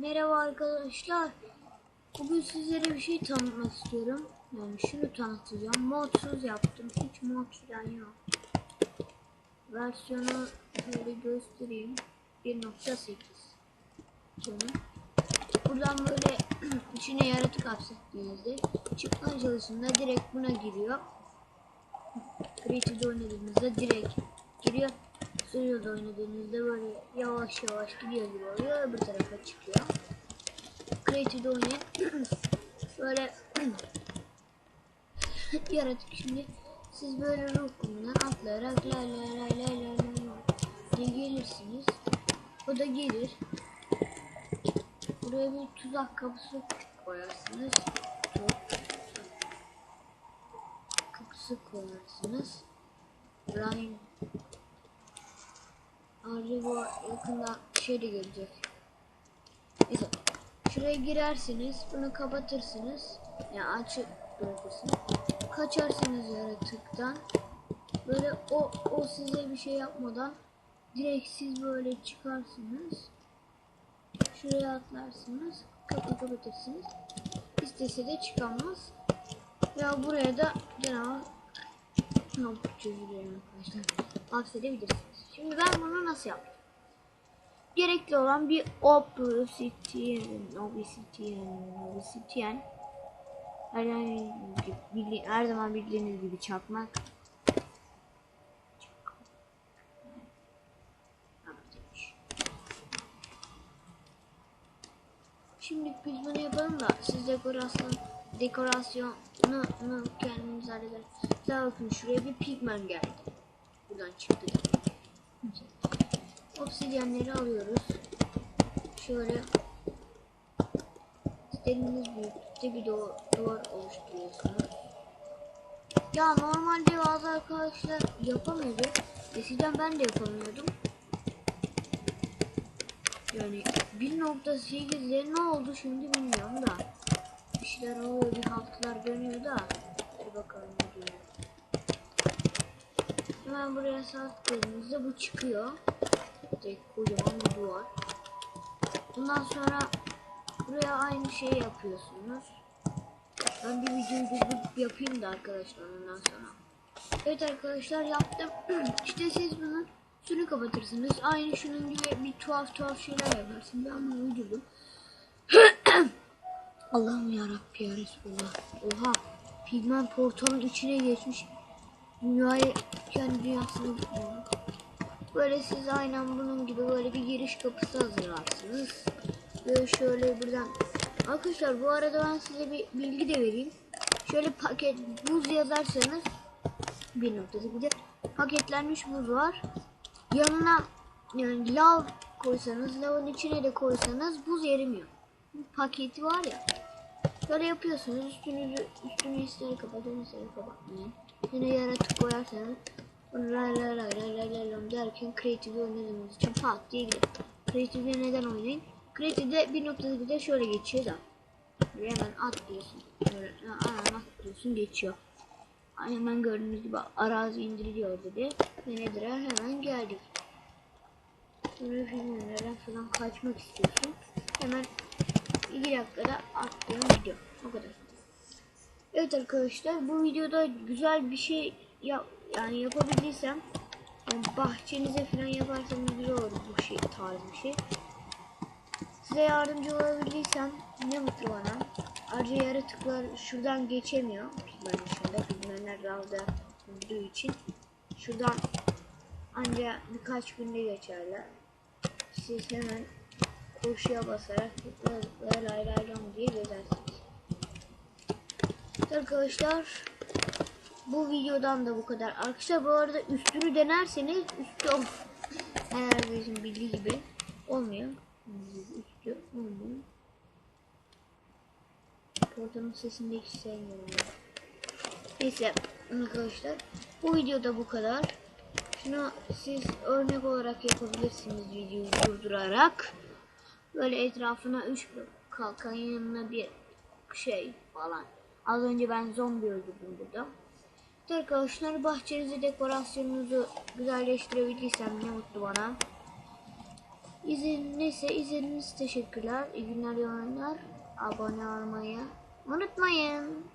Merhaba arkadaşlar. Bugün sizlere bir şey tanıtmak istiyorum. Yani şunu tanıtacağım. Modsuz yaptım. Hiç mod falan yok. Versiyonu şöyle göstereyim. 1.8 Canım. Buradan böyle içine yaratık hapsettiğinizde çıkma çalışında direkt buna giriyor. Creative'de oynadığınızda direkt giriyor. Studio'da oynadığınızda böyle yavaş yavaş gidiyor gibi oluyor. Öbür tarafa çıkıyor. Creative'de oynayın. böyle yaratık şimdi siz böyle ruh kumundan atlayarak la la la la la la diye gelirsiniz. O da gelir. Buraya bir tuzak kapısı koyarsınız. Kapısı koyarsınız. Ryan Ayrıca bu yakında şey de gelecek. Neyse. Şuraya girersiniz. Bunu kapatırsınız. Yani açık bırakırsınız. Kaçarsınız yaratıktan. Böyle o, o size bir şey yapmadan direkt siz böyle çıkarsınız. Şuraya atlarsınız. Kapıyı kapatırsınız. İstese de çıkamaz. Ya buraya da canavar çözülüyor arkadaşlar. Hapsedebilirsiniz. Şimdi ben bunu nasıl yaptım? Gerekli olan bir obsidian, obsidian, obsidian. Her, her zaman bildiğiniz gibi çakmak. Şimdi biz bunu yapalım da siz dekorasyon dekorasyonu kendiniz halleder. Daha bakın şuraya bir pigmen geldi. Buradan çıktı. Obsidyenleri alıyoruz. Şöyle istediğiniz büyüklükte bir duvar, oluşturuyorsunuz. Ya normalde bazı arkadaşlar yapamıyordu. Eskiden ben de yapamıyordum. Yani 1.8'de ne oldu şimdi bilmiyorum da. Bir şeyler oluyor, bir haltlar dönüyor da. Bir bakalım. Hemen buraya sattığımızda bu çıkıyor. Tek kocaman bir duvar. Bundan sonra buraya aynı şeyi yapıyorsunuz. Ben bir videoyu yapayım da arkadaşlar ondan sonra. Evet arkadaşlar yaptım. işte siz bunu şunu kapatırsınız. Aynı şunun gibi bir tuhaf tuhaf şeyler yaparsınız. Ben bunu uydurdum. Allah'ım yarabbi ya Resulallah. Oha. Pigmen portalın içine geçmiş. Dünyayı kendi dünyasını buluyor. Böyle siz aynen bunun gibi böyle bir giriş kapısı hazırlarsınız. Böyle şöyle buradan. Arkadaşlar bu arada ben size bir bilgi de vereyim. Şöyle paket buz yazarsanız bir noktada bir paketlenmiş buz var. Yanına yani lav koysanız lavın içine de koysanız buz erimiyor. Paketi var ya. Böyle yapıyorsunuz üstünüzü üstünü ister kapatın ister kapatmayın. Yine yaratık koyarsanız bunu lay lay lay lay lay lay lay derken Creative'de oynadığınız için pat diye gider. Creative'de neden oynayın? Creative'de bir noktada bir şöyle geçiyor da. Böyle hemen atlıyorsun. Böyle hemen atlıyorsun geçiyor. Hemen gördüğünüz gibi arazi indiriliyor dedi. Ve nedir hemen geldik. Sonra filmlerden falan kaçmak istiyorsun. Hemen 2 dakikada attığım video. O kadar. Evet arkadaşlar bu videoda güzel bir şey yap yani yapabildiysem yani bahçenize falan yaparsanız güzel olur bu şey tarz bir şey. Size yardımcı olabildiysem ne mutlu bana. Ayrıca yaratıklar şuradan geçemiyor. Pigmen dışında. Pigmenler dalda olduğu için. Şuradan ancak birkaç günde geçerler. Siz hemen koşuya basarak böyle lay lay diye gezersiniz. Arkadaşlar bu videodan da bu kadar. Arkadaşlar bu arada üstünü denerseniz üstü ol. Herkesin bildiği gibi olmuyor. Üstü olmuyor. Portanın sesini hiç sevmiyorum. Neyse arkadaşlar bu videoda bu kadar. Şunu siz örnek olarak yapabilirsiniz videoyu durdurarak. Böyle etrafına 3 kalkan yanına bir şey falan. Az önce ben zombi öldürdüm burada. Arkadaşlar bahçenizi dekorasyonunuzu güzelleştirebildiysem ne mutlu bana. İzin, neyse izlediğiniz teşekkürler. İyi günler, iyi. Abone olmayı unutmayın.